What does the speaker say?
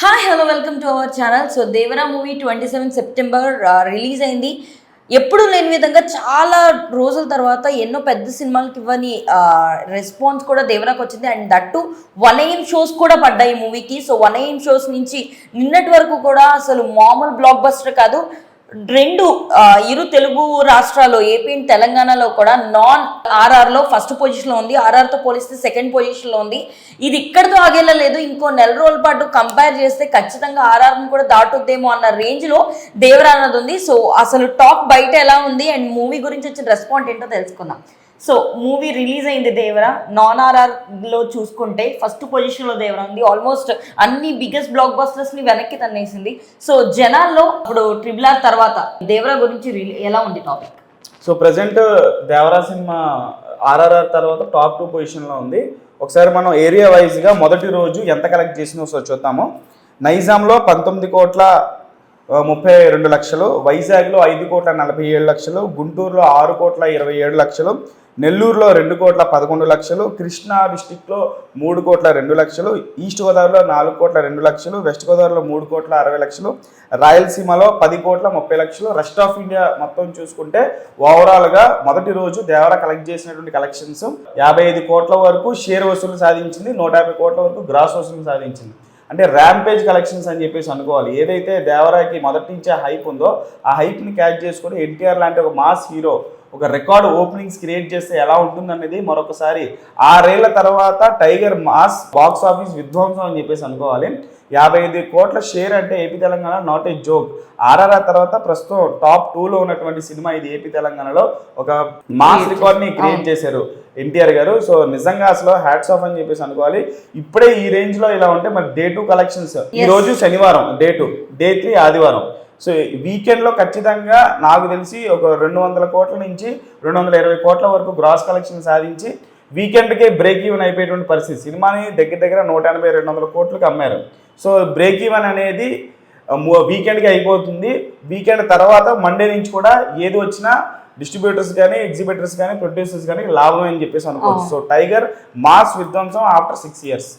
Hi hello welcome to our channel so Devara movie twenty seven September release అయింది. ఎప్పుడు లేని విధంగా చాలా రోజుల తర్వాత ఎన్నో పెద్ద సినిమాలకి ఇవ్వని రెస్పాన్స్ కూడా దేవరాకు వచ్చింది. And that one AM shows కూడా పడ్డాయి ఈ మూవీకి సో వన్ ఏఎం షోస్ నుంచి నిన్నటి వరకు కూడా అసలు మామూలు బ్లాక్ బస్టర్ కాదు. రెండు ఇరు తెలుగు రాష్ట్రాల్లో ఏపీ అండ్ తెలంగాణలో కూడా నాన్ ఆర్ఆర్లో ఫస్ట్ పొజిషన్లో ఉంది. ఆర్ఆర్తో పోలిస్తే సెకండ్ పొజిషన్లో ఉంది. ఇది ఇక్కడితో ఆగేలా లేదు. ఇంకో నెల రోజుల పాటు కంపేర్ చేస్తే ఖచ్చితంగా ఆర్ఆర్ని కూడా దాటుద్దేమో అన్న రేంజ్లో దేవరా అన్నది ఉంది. సో అసలు టాక్ బయట ఎలా ఉంది? అండ్ మూవీ గురించి వచ్చిన రెస్పాండ్ ఏంటో తెలుసుకుందాం. సో మూవీ రిలీజ్ అయింది దేవరా. నాన్ ఆర్ఆర్లో చూసుకుంటే ఫస్ట్ పొజిషన్లో దేవరా ఉంది. ఆల్మోస్ట్ అన్ని బిగ్గెస్ట్ బ్లాక్ బస్టర్స్ని వెనక్కి తన్నేసింది. సో జనాల్లో ఇప్పుడు ట్రిబుల్ ఆర్ తర్వాత దేవరా గురించి రిలీ- ఎలా ఉంది టాపిక్ సో ప్రజెంట్ దేవరా సినిమా ఆర్ఆర్ఆర్ తర్వాత టాప్ టూ పొజిషన్లో ఉంది. ఒకసారి మనం ఏరియా వైజ్గా మొదటి రోజు ఎంత కలెక్ట్ చేసినా ఒకసారి చూద్దాము. నైజాంలో పంతొమ్మిది కోట్ల ముప్పై రెండు లక్షలు. వైజాగ్లో ఐదు కోట్ల నలభై ఏడు లక్షలు. గుంటూరులో ఆరు కోట్ల ఇరవై ఏడు లక్షలు. నెల్లూరులో రెండు కోట్ల పదకొండు లక్షలు. కృష్ణా డిస్టిక్లో మూడు కోట్ల రెండు లక్షలు. ఈస్ట్ గోదావరిలో నాలుగు కోట్ల రెండు లక్షలు. వెస్ట్ గోదావరిలో మూడు కోట్ల అరవై లక్షలు. రాయలసీమలో పది కోట్ల ముప్పై లక్షలు. రెస్ట్ ఆఫ్ ఇండియా మొత్తం చూసుకుంటే ఓవరాల్గా మొదటి రోజు దేవర కలెక్ట్ చేసినటువంటి కలెక్షన్స్ యాభై ఐదు కోట్ల వరకు షేర్ వసూలు సాధించింది. నూట యాభై కోట్ల వరకు గ్రాస్ వసూలు సాధించింది. అంటే ర్యాంపేజ్ కలెక్షన్స్ అని చెప్పేసి అనుకోవాలి. ఏదైతే దేవరాకి మొదటి నుంచే హైప్ ఉందో ఆ హైప్ని క్యాచ్ చేసుకొని ఎన్టీఆర్ లాంటి ఒక మాస్ హీరో ఒక రికార్డ్ ఓపెనింగ్స్ క్రియేట్ చేస్తే ఎలా ఉంటుందనేది మరొకసారి ఆరేళ్ళ తర్వాత టైగర్ మాస్ బాక్స్ ఆఫీస్ విధ్వంసం అని చెప్పేసి అనుకోవాలి. యాభై ఐదు కోట్ల షేర్ అంటే AP Telangana not a joke RRR తర్వాత ప్రస్తుతం టాప్ టూలో ఉన్నటువంటి సినిమా ఇది ఏపీ తెలంగాణలో ఒక మాస్ రికార్డ్ని క్రియేట్ చేశారు ఎన్టీఆర్ గారు. సో నిజంగా అసలు హ్యాట్స్ ఆఫ్ అని చెప్పేసి అనుకోవాలి. ఇప్పుడే ఈ రేంజ్లో ఇలా ఉంటే మరి డే టూ కలెక్షన్స్ ఈ. రోజు శనివారం డే టూ డే త్రీ ఆదివారం. సో వీకెండ్లో ఖచ్చితంగా నాకు తెలిసి ఒక రెండు వందల కోట్ల నుంచి రెండు వందల ఇరవై కోట్ల వరకు గ్రాస్ కలెక్షన్ సాధించి వీకెండ్కే బ్రేక్ ఈవెన్ అయిపోయేటువంటి పరిస్థితి. సినిమాని దగ్గర దగ్గర నూట ఎనభై రెండు వందల కోట్లకు అమ్మారు. సో బ్రేక్ ఈవెన్ అనేది వీకెండ్కి అయిపోతుంది. వీకెండ్ తర్వాత మండే నుంచి కూడా ఏది వచ్చినా డిస్ట్రిబ్యూటర్స్ కానీ ఎగ్జిబిటర్స్ కానీ ప్రొడ్యూసర్స్ కానీ లాభం అని చెప్పేసి అనుకోవచ్చు. సో టైగర్ మాస్ విధ్వంసం ఆఫ్టర్ సిక్స్ ఇయర్స్.